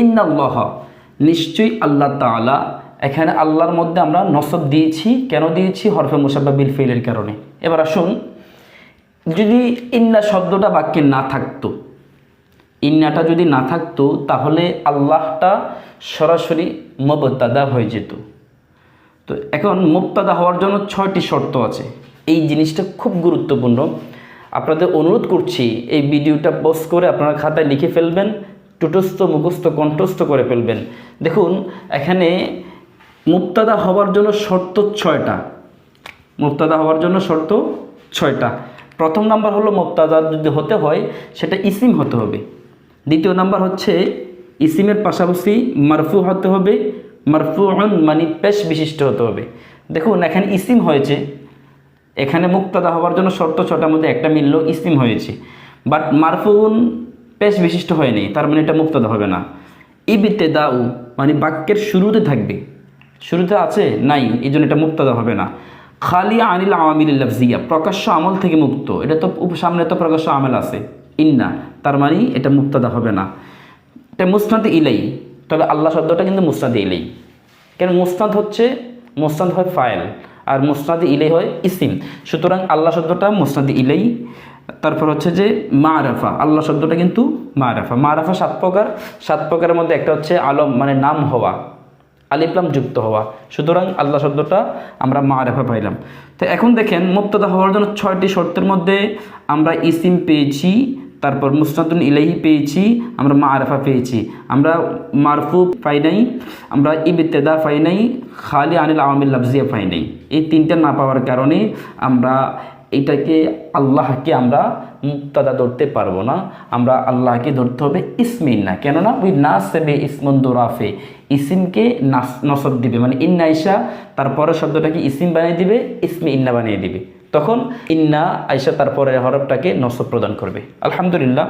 ইন্নাল্লাহ। নিশ্চয়ই আল্লাহ তাআলা এখানে আল্লাহর মধ্যে আমরা নসব দিয়েছি। কেন দিয়েছি? হরফে মুসাব্বা বিল ফেলের কারণে। এবার আসুন, যদি ইন্না শব্দটা বাক্যে না থাকতো, ইন্নাটা যদি না থাকতো, তাহলে আল্লাহটা সরাসরি মবতাদা হয়ে যেত। তো এখন মুক্তাদা হওয়ার জন্য ছয়টি শর্ত আছে। এই জিনিসটা খুব গুরুত্বপূর্ণ। আপনাদের অনুরোধ করছি, এই ভিডিওটা পোস্ট করে আপনারা খাতায় লিখে ফেলবেন। টুটস্থ মুখস্থ, কণ্ঠস্থ করে ফেলবেন। দেখুন, এখানে মুক্তাদা হওয়ার জন্য শর্ত ছয়টা। মুক্তাদা হওয়ার জন্য শর্ত ছয়টা। প্রথম নাম্বার হলো মুক্তাদা যদি হতে হয়, সেটা ইসিম হতে হবে। দ্বিতীয় নাম্বার হচ্ছে ইসিমের পাশাপাশি মারফু হতে হবে মারফুন মানে পেশ বিশিষ্ট হতে হবে। দেখুন, এখানে ইসিম হয়েছে। এখানে মুক্তাদা হওয়ার জন্য শর্ত ছটার মধ্যে একটা মিলল ইসিম হয়েছে। বাট মারফুন পেশ বিশিষ্ট হয়নি তার মানে এটা মুক্তাদা হবে না। ইবিতে দাউ মানে বাক্যের শুরুতে থাকবে। শুরুতে আছে? নাই এই জন্য এটা মুক্তাদা হবে না। খালি আনিল আওয়ামিল লফজিয়া, প্রকাশ্য আমল থেকে মুক্ত। এটা তো সামনে তো প্রকাশ্য আমল আছে। ইন্না, তার মানে এটা মুক্তাদা হবে না। এটা মুস্তাদ ইলাই, তবে আল্লাহ শব্দটা কিন্তু মুস্তাদ ইলাই। কেন মুস্তাদ হচ্ছে? মুস্তাদ হয় ফাইল, আর মুস্তাদ ইলাই হয় ইসিম। সুতরাং আল্লাহ শব্দটা মুস্তাদ ইলাই। তারপর হচ্ছে যে মা আরাফা আল্লাহ শব্দটা কিন্তু মা আরাফা মা আরাফা সাত প্রকার, সাত প্রকারের মধ্যে একটা হচ্ছে আলম মানে নাম হওয়া আলিপ্লাম যুক্ত হওয়া। সুতরাং আল্লাহ শব্দটা আমরা মা রেফা পাইলাম। তো এখন দেখেন, মুক্তদা হওয়ার জন্য ছয়টি শর্তের মধ্যে আমরা ইসিম পেয়েছি, তারপর মুস্তাদুন ইলাহি পেয়েছি, আমরা মা আরেফা পেয়েছি। আমরা মারফু পাই নাই, আমরা ইবেতেদা পাই নাই, খালি আনিল আওয়ামিল লাফজিয়া পাই নাই। এই তিনটা না পাওয়ার কারণে আমরা এটাকে আল্লাহকে আমরা মুক্তাদা ধরতে পারব না। আমরা আল্লাহকে ধরতে হবে ইসমিন না। কেননা ওই না সেবে ইসমন দোরাফে। ইসিমকে নাস নসব দিবে। মানে ইন্না ইসা তারপরে শব্দটাকে ইসিম বানিয়ে দিবে, ইসমি ইন্না বানিয়ে দিবে। তখন ইন্না আয়সা তারপরে হরফটাকে নসব প্রদান করবে। আলহামদুলিল্লাহ।